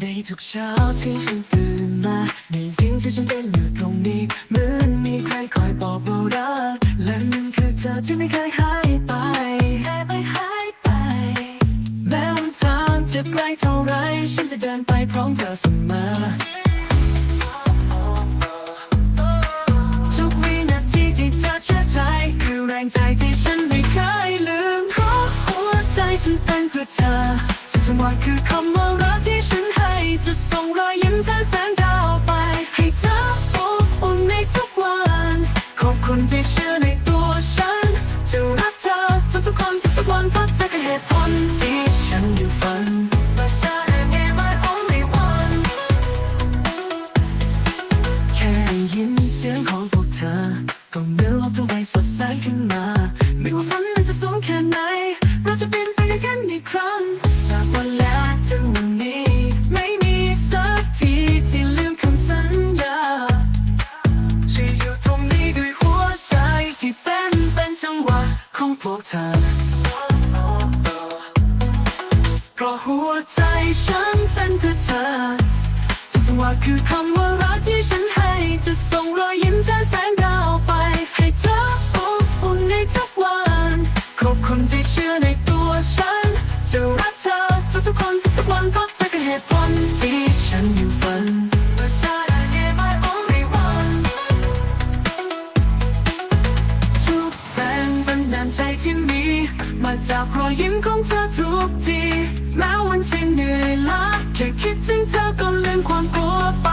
ในทุกเช้าที่ฉันตื่นมาในสิ่งที่ฉันเป็นอยู่ตรงนี้เหมือนมีใครคอยบอกว่ารักและนั่นคือเธอที่ไม่เคยหายไปหายไปหายไปแม้วันทางจะไกลเท่าไร ฉันจะเดินไปพร้อมเธอเสมอทุกวินาทีที่เธอเชื่อใจคือแรงใจ พื่อเธอทุกจังหวะคือคำว่ารักที่ฉันให้จะส่งรอยยิ้มแสนแสนดาว มา ไม่ว่าฝันมันจะสูงแค่ไหน เราจะบินไปด้วยกันอีกครั้ง จากวันแรกถึงวันนี้ ไม่มีสักทีที่ลืมคำสัญญาที่อยู่ตรงนี้ด้วยหัวใจที่เป็นเป็นจังหวะของพวกเธอเพราะหัวใจฉันเป็นเพื่อเธอจังหวะคือคำว่ารักที่ อในตัวฉัน จะรักเธอทุกทุกคนทุกทุกวันเพราะเธอคือเหตุผลที่ฉันอยู่ฝัน But you're my only one ทุกแรงบันดาลใจที่มี มาจากรอยยิ้มของเธอทุกที แม้วันที่เหนื่อยล้าแค่คิดถึงเธอก็ลืมความกลัวไป